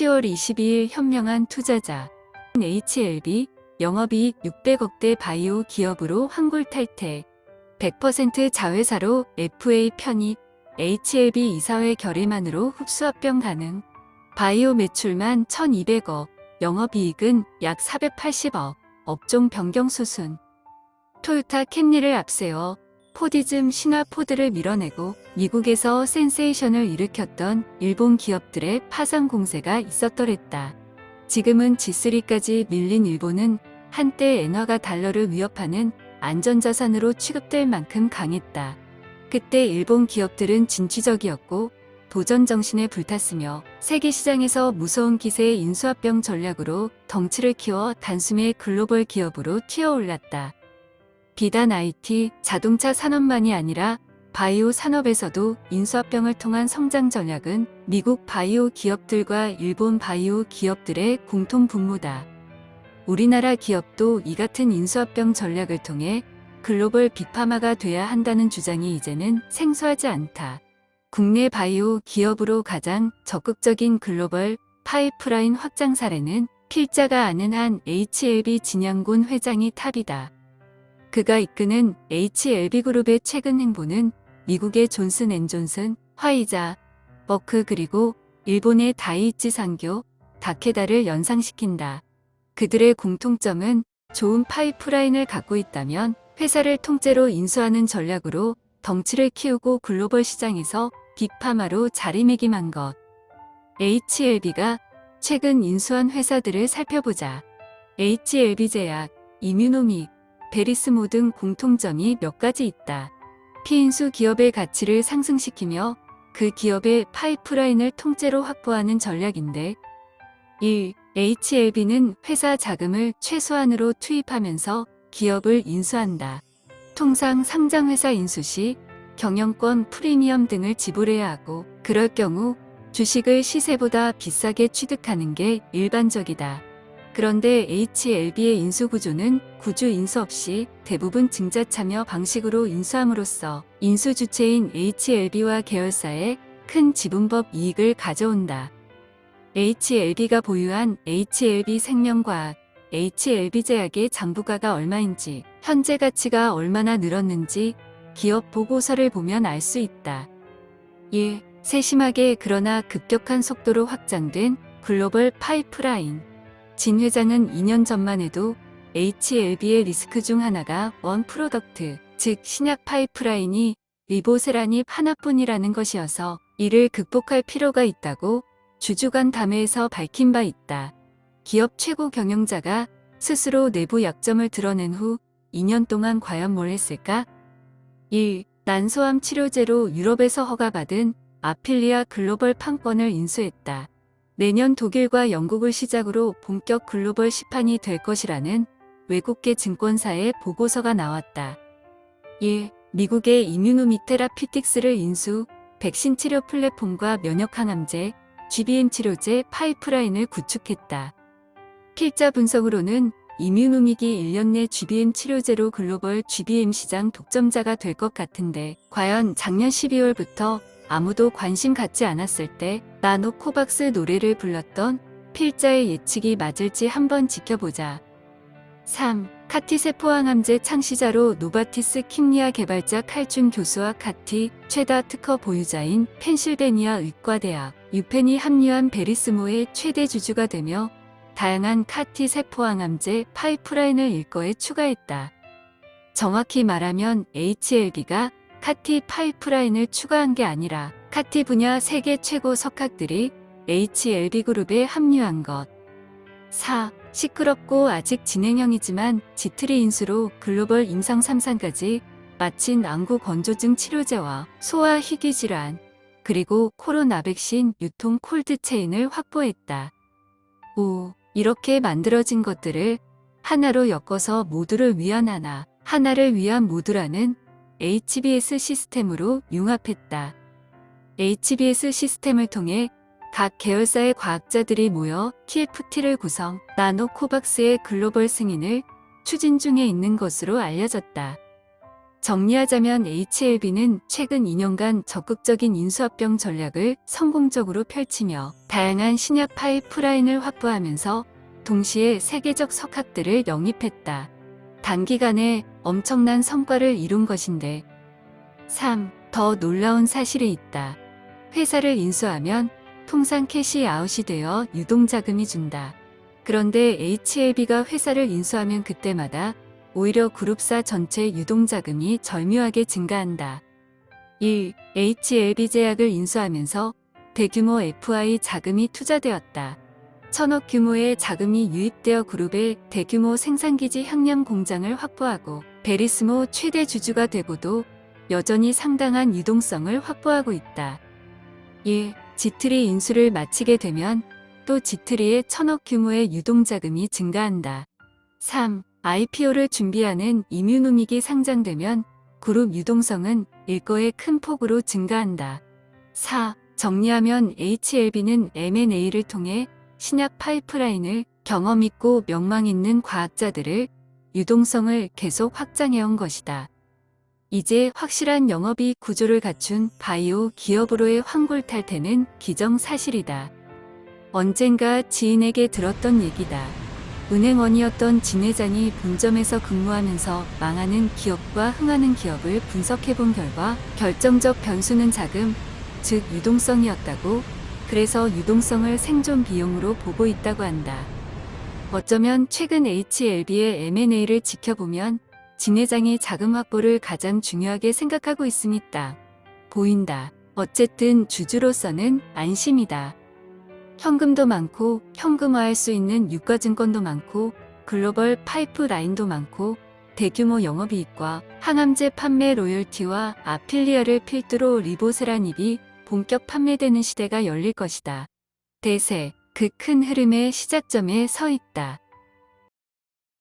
10월 22일 현명한 투자자 HLB 영업이익 600억대 바이오 기업으로 환골 탈퇴. 100% 자회사로 FA 편입. HLB 이사회 결의만으로 흡수합병 가능. 바이오 매출만 1200억. 영업이익은 약 480억. 업종 변경 수순. 토요타 캠리를 앞세워 포디즘 신화 포드를 밀어내고 미국에서 센세이션을 일으켰던 일본 기업들의 파산 공세가 있었더랬다. 지금은 G3까지 밀린 일본은 한때 엔화가 달러를 위협하는 안전자산으로 취급될 만큼 강했다. 그때 일본 기업들은 진취적이었고 도전 정신에 불탔으며 세계 시장에서 무서운 기세의 인수합병 전략으로 덩치를 키워 단숨에 글로벌 기업으로 튀어올랐다. 비단 IT, 자동차 산업만이 아니라 바이오 산업에서도 인수합병을 통한 성장 전략은 미국 바이오 기업들과 일본 바이오 기업들의 공통 분모다. 우리나라 기업도 이 같은 인수합병 전략을 통해 글로벌 빅파마가 돼야 한다는 주장이 이제는 생소하지 않다. 국내 바이오 기업으로 가장 적극적인 글로벌 파이프라인 확장 사례는 필자가 아는 한 HLB 진양군 회장이 탑이다. 그가 이끄는 HLB그룹의 최근 행보는 미국의 존슨 앤 존슨, 화이자, 버크 그리고 일본의 다이이치 상교, 다케다를 연상시킨다. 그들의 공통점은 좋은 파이프라인을 갖고 있다면 회사를 통째로 인수하는 전략으로 덩치를 키우고 글로벌 시장에서 빅파마로 자리매김한 것. HLB가 최근 인수한 회사들을 살펴보자. HLB제약, 이뮤노믹, 베리스모 등 공통점이 몇 가지 있다. 피인수 기업의 가치를 상승시키며 그 기업의 파이프라인을 통째로 확보하는 전략인데 1. HLB는 회사 자금을 최소한으로 투입하면서 기업을 인수한다. 통상 상장회사 인수 시 경영권 프리미엄 등을 지불해야 하고 그럴 경우 주식을 시세보다 비싸게 취득하는 게 일반적이다. 그런데 HLB의 인수 구조는 구주 인수 없이 대부분 증자 참여 방식으로 인수함으로써 인수 주체인 HLB와 계열사에 큰 지분법 이익을 가져온다. HLB가 보유한 HLB 생명과학, HLB제약의 장부가가 얼마인지, 현재 가치가 얼마나 늘었는지 기업 보고서를 보면 알 수 있다. 1. 세심하게 그러나 급격한 속도로 확장된 글로벌 파이프라인. 진 회장은 2년 전만 해도 HLB의 리스크 중 하나가 원 프로덕트, 즉 신약 파이프라인이 리보세라닙 하나뿐이라는 것이어서 이를 극복할 필요가 있다고 주주간 담회에서 밝힌 바 있다. 기업 최고 경영자가 스스로 내부 약점을 드러낸 후 2년 동안 과연 뭘 했을까? 1. 난소암 치료제로 유럽에서 허가받은 아필리아 글로벌 판권을 인수했다. 내년 독일과 영국을 시작으로 본격 글로벌 시판이 될 것이라는 외국계 증권사의 보고서가 나왔다. 1. 미국의 이뮤노미테라 피틱스를 인수, 백신 치료 플랫폼과 면역 항암제, GBM 치료제 파이프라인을 구축했다. 필자 분석으로는 이뮤노믹이 1년 내 GBM 치료제로 글로벌 GBM 시장 독점자가 될 것 같은데 과연 작년 12월부터 아무도 관심 갖지 않았을 때 나노 코박스 노래를 불렀던 필자의 예측이 맞을지 한번 지켜보자. 3. 카티세 포항암제 창시자로 노바티스 킴리아 개발자 칼준 교수와 카티 최다 특허 보유자인 펜실베니아 의과대학 유펜이 합류한 베리스모의 최대 주주가 되며 다양한 카티 세포항암제 파이프라인을 일거에 추가했다. 정확히 말하면 HLB가 카티 파이프라인을 추가한 게 아니라 카티 분야 세계 최고 석학들이 HLB그룹에 합류한 것. 4. 시끄럽고 아직 진행형이지만 지트리 인수로 글로벌 임상 3상까지 마친 안구 건조증 치료제와 소아 희귀 질환, 그리고 코로나 백신 유통 콜드체인을 확보했다. 5. 이렇게 만들어진 것들을 하나로 엮어서 모두를 위한 하나, 하나를 위한 모두라는 HBS 시스템으로 융합했다. HBS 시스템을 통해 각 계열사의 과학자들이 모여 TFT를 구성, 나노 코박스의 글로벌 승인을 추진 중에 있는 것으로 알려졌다. 정리하자면 HLB는 최근 2년간 적극적인 인수합병 전략을 성공적으로 펼치며 다양한 신약 파이프라인을 확보하면서 동시에 세계적 석학들을 영입했다. 단기간에 엄청난 성과를 이룬 것인데 3. 더 놀라운 사실이 있다. 회사를 인수하면 통상 캐시 아웃이 되어 유동자금이 준다. 그런데 HLB가 회사를 인수하면 그때마다 오히려 그룹사 전체 유동자금이 절묘하게 증가한다. 1. HLB 제약을 인수하면서 대규모 FI 자금이 투자되었다. 천억 규모의 자금이 유입되어 그룹의 대규모 생산기지 향량 공장을 확보하고 베리스모 최대 주주가 되고도 여전히 상당한 유동성을 확보하고 있다. 1. 지트리 인수를 마치게 되면 또 지트리의 천억 규모의 유동자금이 증가한다. 3. IPO를 준비하는 이뮤노믹이 상장되면 그룹 유동성은 일거에 큰 폭으로 증가한다. 4. 정리하면 HLB는 M&A를 통해 신약 파이프라인을 경험 있고 명망 있는 과학자들을 유동성을 계속 확장해온 것이다. 이제 확실한 영업이익 구조를 갖춘 바이오 기업으로의 환골 탈퇴는 기정사실이다. 언젠가 지인에게 들었던 얘기다. 은행원이었던 진 회장이 본점에서 근무하면서 망하는 기업과 흥하는 기업을 분석해 본 결과 결정적 변수는 자금, 즉 유동성이었다고 그래서 유동성을 생존 비용으로 보고 있다고 한다. 어쩌면 최근 HLB의 M&A를 지켜보면 진 회장이 자금 확보를 가장 중요하게 생각하고 있습니다. 보인다. 어쨌든 주주로서는 안심이다. 현금도 많고 현금화할 수 있는 유가증권도 많고 글로벌 파이프라인도 많고 대규모 영업이익과 항암제 판매 로열티와 아필리아를 필두로 리보세라닙이 본격 판매되는 시대가 열릴 것이다. 대세, 그 큰 흐름의 시작점에 서 있다.